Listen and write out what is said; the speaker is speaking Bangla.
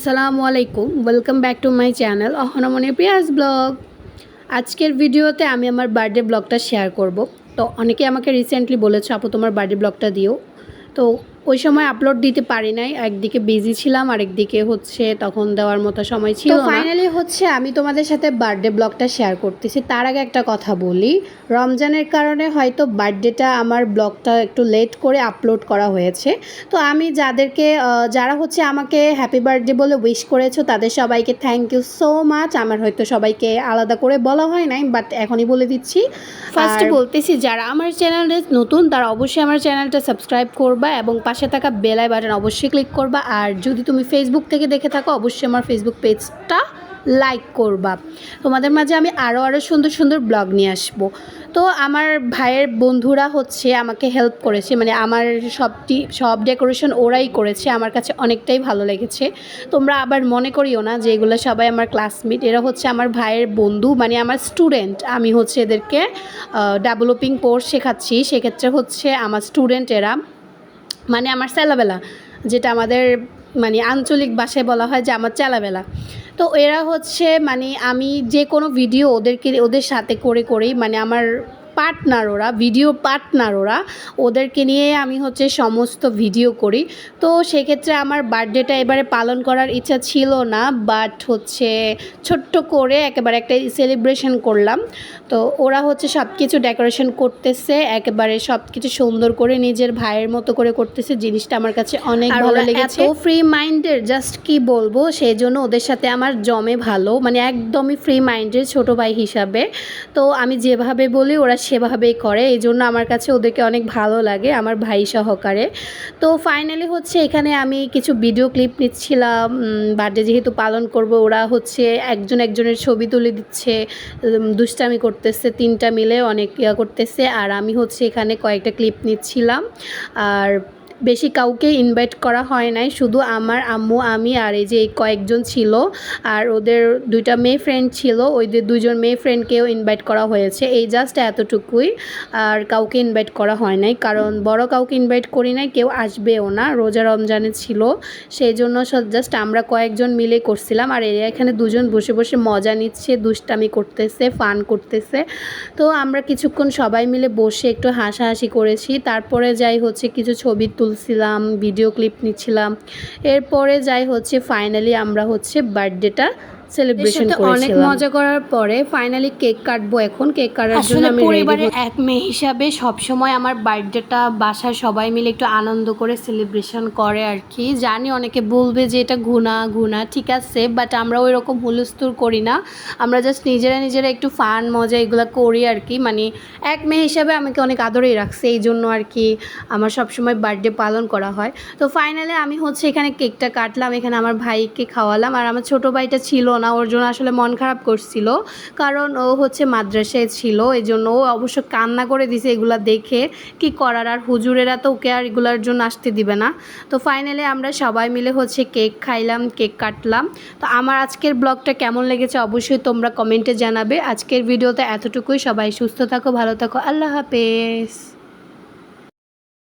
আসসালামু আলাইকুম। Welcome back to my channel Ahonmoni Piyas blog. আজকের ভিডিওতে আমি আমার বার্থডে ব্লগটা শেয়ার করব। তো অনেকে আমাকে রিসেন্টলি বলেছে, আপু, তোমার বার্থডে ব্লগটা দিও। তো ওই সময় আপলোড দিতে পারি নাই। একদিকে বিজি ছিলাম আর একদিকে হচ্ছে তখন দেওয়ার মতো সময় ছিল ফাইনালি হচ্ছে আমি তোমাদের সাথে বার্থডে ব্লগটা শেয়ার করতেছি। তার আগে একটা কথা বলি। রমজানের কারণে হয়তো বার্থডেটা আমার ব্লগটা একটু লেট করে আপলোড করা হয়েছে। তো আমি যাদেরকে যারা হচ্ছে আমাকে হ্যাপি বার্থডে বলে উইশ করেছ তাদের সবাইকে থ্যাংক ইউ সো মাচ আমার হয়তো সবাইকে আলাদা করে বলা হয় নাই বাট এখনই বলে দিচ্ছি। ফার্স্টে বলতেছি যারা আমার চ্যানেলে নতুন তারা অবশ্যই আমার চ্যানেলটা সাবস্ক্রাইব করবা এবং পাশে থাকা বেলাই বাটন অবশ্যই ক্লিক করবা। আর যদি তুমি ফেসবুক থেকে দেখে থাকো, অবশ্যই আমার ফেসবুক পেজটা লাইক করবা। তোমাদের মাঝে আমি আরও আরও সুন্দর সুন্দর ব্লগ নিয়ে আসব। তো আমার ভাইয়ের বন্ধুরা হচ্ছে আমাকে হেল্প করেছে। মানে আমার সবটি, সব ডেকোরেশন ওরাই করেছে। আমার কাছে অনেকটাই ভালো লেগেছে। তোমরা আবার মনে করিও না যে এগুলো সবাই আমার ক্লাসমেট এরা হচ্ছে আমার ভাইয়ের বন্ধু মানে আমার স্টুডেন্ট আমি হচ্ছে এদেরকে ডেভেলপিং কোর্স শেখাচ্ছি। সেক্ষেত্রে হচ্ছে আমার স্টুডেন্ট এরা। মানে আমার চেলাবেলা, যেটা আমাদের মানে আঞ্চলিক ভাষায় বলা হয় যে আমার চেলাবেলা। তো এরা হচ্ছে মানে আমি যে কোনো ভিডিও ওদেরকে, ওদের সাথে করে করেই মানে আমার পার্টনার ওরা ভিডিও পার্টনার ওরা ওদেরকে নিয়ে আমি হচ্ছে সমস্ত ভিডিও করি। তো সেক্ষেত্রে আমার বার্থডেটা এবারে পালন করার ইচ্ছা ছিল না বাট হচ্ছে ছোট্ট করে একেবারে একটা সেলিব্রেশন করলাম। তো ওরা হচ্ছে সব কিছু ডেকোরেশন করতেছে একেবারে সব কিছু সুন্দর করে নিজের ভাইয়ের মতো করে করতেছে জিনিসটা আমার কাছে অনেক ভালো লেগেছে। এত ফ্রি মাইন্ডের জাস্ট কি বলব সেই জন্য ওদের সাথে আমার জমে ভালো মানে একদমই ফ্রি মাইন্ডের ছোট ভাই হিসাবে। তো আমি যেভাবে বলি ওরা সেভাবেই করে এই জন্য আমার কাছে ওদেরকে অনেক ভালো লাগে, আমার ভাই সহকারে। তো ফাইনালি হচ্ছে এখানে আমি কিছু ভিডিও ক্লিপ নিচ্ছিলাম বার্থডে যেহেতু পালন করব, ওরা হচ্ছে একজন একজনের ছবি তুলে দিচ্ছে দুষ্টামি করতেছে, তিনটা মিলে অনেক ইয়া করতেছে, আর আমি হচ্ছে এখানে কয়েকটা ক্লিপ নিচ্ছিলাম, আর বেশি কাউকে ইনভাইট করা হয় নাই, শুধু আমার আম্মু, আমি আর এই যে এই কয়েকজন ছিল আর ওদের দুইটা মেয়ে ফ্রেন্ড ছিল ওইদের দুজন মেয়ে ফ্রেন্ডকেও ইনভাইট করা হয়েছে। এই জাস্ট এতটুকুই আর কাউকে ইনভাইট করা হয় নাই, কারণ বড় কাউকে ইনভাইট করি নাই, কেউ আসবেও না, রোজা রমজানে ছিল, সেই জন্য জাস্ট আমরা কয়েকজন মিলে করছিলাম আর এখানে দুজন বসে বসে মজা নিচ্ছে, দুষ্টামি করতেছে ফান করতেছে। তো আমরা কিছুক্ষণ সবাই মিলে বসে একটু হাসাহাসি করেছি, তারপরে যাই হচ্ছে কিছু ছবি তুলছিলাম ভিডিও ক্লিপ নিচ্ছিলাম। এরপরে যাই হচ্ছে ফাইনালি আমরা হচ্ছে বার্থডেটা সেলিব্রেশন করেছিলাম অনেক মজা করার পরে ফাইনালি কেক কাটবো এখন। কেক কাটার জন্য আমি পরিবারের পরিবারের এক মেয়ে হিসাবে সবসময় আমার বার্থডেটা বাসায় সবাই মিলে একটু আনন্দ করে সেলিব্রেশন করে আর কি। জানি অনেকে বলবে যে এটা ঘুনা ঘুনা ঠিক আছে বাট আমরা ওই রকম হুলস্থুল করি না। আমরা জাস্ট নিজেরা নিজেরা একটু ফান মজা এগুলো করি আর কি। মানে এক মেয়ে হিসাবে আমাকে অনেক আদরেই রাখছে এই জন্য আর কি আমার সবসময় বার্থডে পালন করা হয়। তো ফাইনালি আমি হচ্ছে এখানে কেকটা কাটলাম এখানে আমার ভাইকে খাওয়ালাম। আর আমার ছোটো ভাইটা ছিল না, ওর জন্য আসলে মন খারাপ করছিল। কারণ ও হচ্ছে মাদ্রাসায় ছিল এই জন্য ও অবশ্য কান্না করে দিছে এগুলা দেখে। কি করার? আর হুজুরেরা তো ওকে আর এগুলার জন্য আসতে দিবে না। তো ফাইনালি আমরা সবাই মিলে হচ্ছে কেক খাইলাম কেক কাটলাম। তো আমার আজকের ব্লগটা কেমন লেগেছে অবশ্যই তোমরা কমেন্টে জানাবে। আজকের ভিডিওতে এতটুকুই। সবাই সুস্থ থাকো, ভালো থাকো। আল্লাহ হাফেজ।